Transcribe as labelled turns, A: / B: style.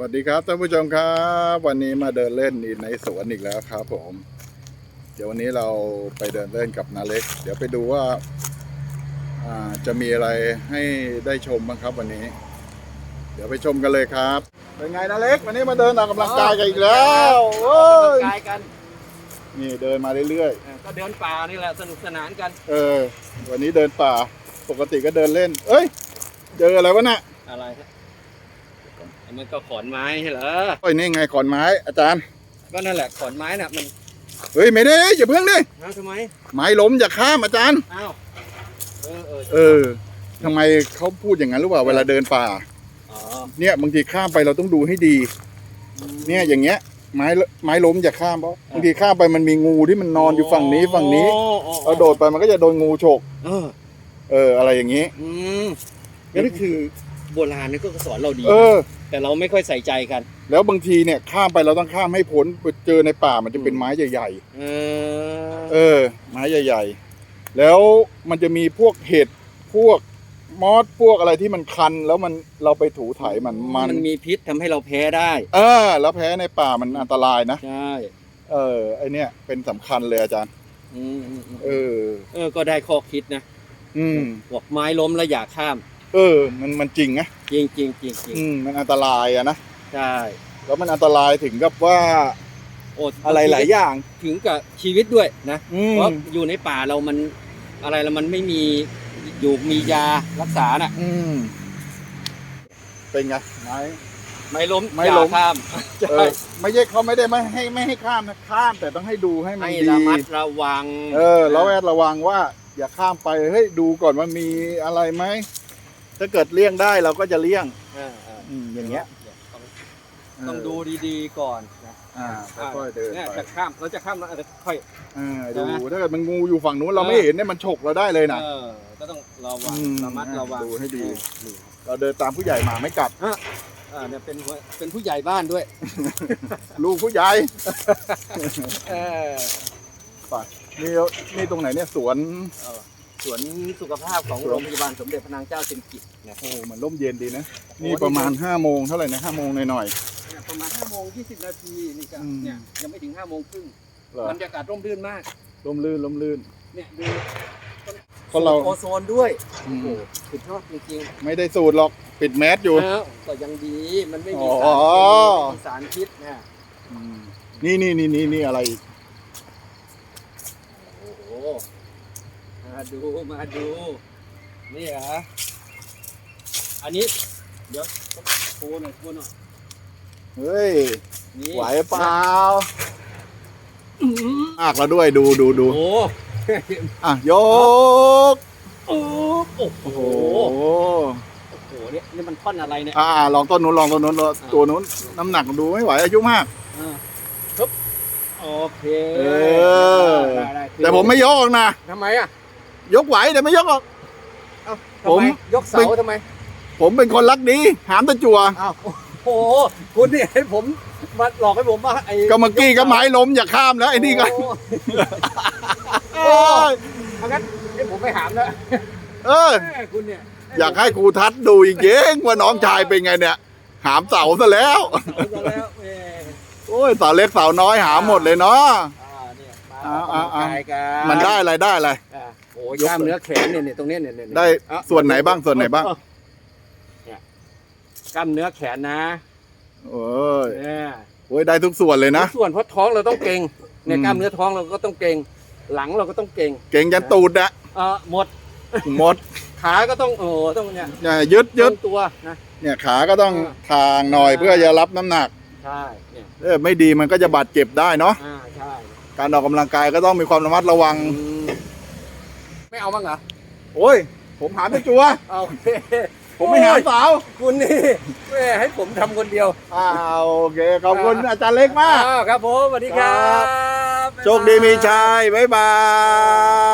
A: วัสดีครับท่านผู้ชมครับ วันนี้มาเดินเล่นในสวนอีกแล้วครับผม เดี๋ยววันนี้เราไปเดินเล่นกับนาเล็ก เดี๋ยวไปดูว่าอ่าจะมีอะไรให้ได้ชมบ้างครับวันนี้ เดี๋ยวไปชมกันเลยครับ เป็นไงนาเล็ก วันนี้มาเดินออกกำลังกายกันอีกแล้วโอ้ย
B: กายกัน
A: นี่เดินมาเรื่อย
B: เออก็เดินป่านี่แหละสนุกสนานกัน
A: ๆเออ วันนี้เดินป่าปกติก็เดินเล่น เอ้ย เจออะไรวะน่ะ
B: อะไรฮะ ไอ้มันก็ขอนไม้ใช่เหรอ
A: โอ้ยนี่ไงขอนไม้อาจารย์
B: ก็นั่นแหละขอนไม้น่ะมัน
A: เฮ้ยไม่ได้อย่าเพิ่งดิ
B: น้าทำไม
A: ไม้ล้มอย่าข้ามอาจารย์
B: อ้าวเออเออ
A: เออทำไมเขาพูดอย่างนั้นหรือเปล่าเวลาเดินป่า
B: อ๋อ
A: เนี่ยบางทีข้ามไปเราต้องดูให้ดี เนี่ยอย่างเงี้ยไม้ไม้ล้มอย่าข้ามเพราะบางทีข้ามไปมันมีงูที่มันนอนอยู่ฝั่งนี้ฝั่งนี้
B: โอ้โอ้
A: เราโดดไปมันก็จะโดนงูฉก
B: เออ
A: เอออะไรอย่างนี้
B: อืมนี่คือ โบราณนี่ก็สอนเราดี
A: เออ
B: แต่เราไม่ค่อยใส่ใจกัน
A: แล้วบางทีเนี่ยข้ามไปเราต้องข้ามให้พ้นไปเจอในป่ามันจะเป็นไม้ใหญ่
B: เอ
A: ๆ
B: อ
A: เออ ไม้ใหญ่ ๆ แล้วมันจะมีพวกเห็ดพวกมอสพวกอะไรที่มันคัน แล้วมันเราไปถูไถมันมัน
B: มันมีพิษทำให้เราแพ้ได้
A: เออ แล้วแพ้ในป่ามันอันตรายนะ
B: ใช่
A: เออไอเนี่ยเป็นสำคัญเลยอาจารย์
B: อืมอืมอืม
A: เออ
B: เออก็ได้ข้อคิดนะ
A: อืม
B: บอกไม้ล้มแล้วอย่าข้าม
A: เออ มันมันจริงนะ
B: จริงจริงจริงจริง
A: อืมมันอันตรายอะนะ
B: ใช่
A: แล้วมันอันตรายถึงกับว่า
B: โอ้
A: อะไรหลายอย่าง
B: ถึงกับชีวิตด้วยนะ
A: อืม
B: เพราะอยู่ในป่าเรามันอะไรแล้วมันไม่มีอยู่มียารักษาน่ะ
A: อืมเป็นไงไม้
B: ไม่ล้ม
A: ไม่
B: อย่า
A: ล้ม
B: ข้าม
A: เออไม่ใช่เขาไม่ได้ไม่ให้ไม่ให้ข้ามนะข้ามแต่ต้องให้ดูให้มัน
B: ให้
A: ดี
B: ระมัดระวัง
A: เออแล้วแวดระวังว่า อย่าข้ามไปเฮ้ยดูก่อนว่ามีอะไรไหม ถ้าเกิดเลี่ยงได้เราก็จะเลี่ยง
B: เออเออ
A: อืมอย่างเงี้ย
B: ต้องต้องดูดีๆก่อนนะ
A: อ่าค่อยๆเดิน
B: เนี่ย
A: ไป
B: จะข้ามเราจะข้ามเราอาจจะค่อย
A: อ่า
B: ใช่
A: ดู
B: ไหม
A: ถ้าเกิดมันงูอยู่ฝั่งนู้นเรา
B: เออ
A: ไม่เห็นเนี่ยมันฉกเราได้เลยนะ
B: เออก็ต้องระวัง
A: อืม
B: ระมัดระวัง
A: ดูให้ดี
B: เออนี่
A: เราเดินตามผู้ใหญ่หมาไม่กัด
B: อ่าเนี่ยเป็นหัวเป็นผู้ใหญ่บ้านด้วย
A: ลูกผู้ใหญ่
B: เออ
A: นี่นี่ตรงไหนเนี่ยสวน
B: สวนสุขภาพของ
A: สวน
B: โรงพยาบาลสมเด็จพระนางเจ้าสิริกิติ์นะ
A: โอ้เหมือนร่มเย็นดีนะ
B: โอ้
A: นี่ประมาณห้าโมงเท่าไหร่นะห้าโมงหน่อย
B: เนี่ยประมาณ5โมง20นาทีนี่ก็
A: อืม
B: เนี่ยยังไม่ถึง5โมงครึ่ง
A: ๆเหรอบ
B: รรยากาศร่มรื่นมาก
A: ร่มลื่นร่มลื่น
B: เนี่ยดู
A: เพราะเรา
B: โอโซนด้วย
A: อืม
B: โอ้โหสุดยอดจริง
A: ไม่ได้สูตรหรอกปิดแมสอยู่
B: ๆแล้วก็ยังดีมันไม่มี
A: อ๋
B: สาร
A: อ
B: เคมีไม่มีสารพิษนะ
A: อืมนี่นี่นี่นี่นี่อะไรอีก
B: โอ้โห มาดูมาดู นี่เหรออันนี้ เดี๋ยวต้องโชว์หน่อยโชว์หน่อย
A: เฮ้ย
B: นี่
A: ไหวเปล่าอากเราด้วยดูดูดู
B: โอ้โห
A: อะยก
B: โอ้โห
A: โอ้โห
B: โอ้โหเนี่ยนี่มันท่อนอะไรเนี่ย
A: อ่าลองต้นนู้นลองต้นนู้นลองตัวนู้นน้ำหนักดูไม่ไหวอายุมาก
B: อ่าปึ๊บโอเค
A: เออ
B: ได้ได้
A: แต่ผมไม่ยกหรอกนะ
B: ทำไมอะ
A: ยกไหวแต่ไม่ยกหรอก
B: เอ้า
A: ผม
B: ทำไยกเสาทำไม
A: ผมเป็นคนรักดีหามตะจัว
B: อ้าวโอ้โหคุณนี่ให้ผมมาหลอกให้ผมว่าไอ้
A: ก็เมื่อกี้ก็ไม้ล้มอย่าข้ามแล้วไอ้นี่ก็
B: โอ้โห
A: โอ้ย
B: เอางั้นให้ผมไปหามแล้ว
A: เออ
B: แม่คุณเนี่ย
A: อยากให้ครูทัศน์ดูอีกเย้งว่าน้องชายเป็นไงเนี่ย หามเสาซะแล้ว
B: เอาซะแล้วแม่
A: โอ้ยเสาเล็กเสาน้อยหามหมดเลยเนาะ
B: อ่าเนี่ยมา
A: เอา
B: ออก
A: เอา
B: กำลังกายกัน
A: มันได้อะไรได้อะไร
B: อ่า โอ้ยกล้ามเนื้อแขนเนี่ยเนี่ยตรงเนี้ยเนี่ยเนี่ยเนี่ย
A: ได้
B: อะ
A: ส่วนไหนบ้างส่วนไหนบ้าง
B: เนี่ยกล้ามเนื้อแขนนะ
A: โอ้ย
B: เนี่ย
A: โอ้ยได้ทุกส่วนเลยนะ
B: ทุกส่วนเพราะท้องเราต้องเก่งเนี่ย
A: อืม
B: กล้ามเนื้อท้องเราก็ต้องเก่ง หลังเราก็ต้องเก่ง
A: เก่งยันตูดอะ
B: เออหมด
A: หมด
B: ขาก็ต้องโอ้ต้องเนี่ย
A: เนี่ยยึดยึด
B: ตรงตัวนะ
A: เนี่ยขาก็ต้อง
B: อ่า
A: ทางหน่อยเพื่อจะรับน้ำหนัก
B: ใช่เนี่ย
A: เออไม่ดีมันก็จะบาดเจ็บได้เนาะ
B: อ่าใช่
A: การออกกำลังกายก็ต้องมีความระมัดระวัง
B: อืม ไม่เอาบ้างเหรอ
A: โอ้ย ผมหามตะจัว
B: เอาโอเค
A: ผมไม่หามสาว
B: คุณนี่แม่ให้ผมทำคนเดียว
A: อ่าโอเค ขอบคุณอาจารย์เล็กมาก
B: อ้าวครับผมสวัสดีครับ
A: โชคดีมีชัย บ๊ายบาย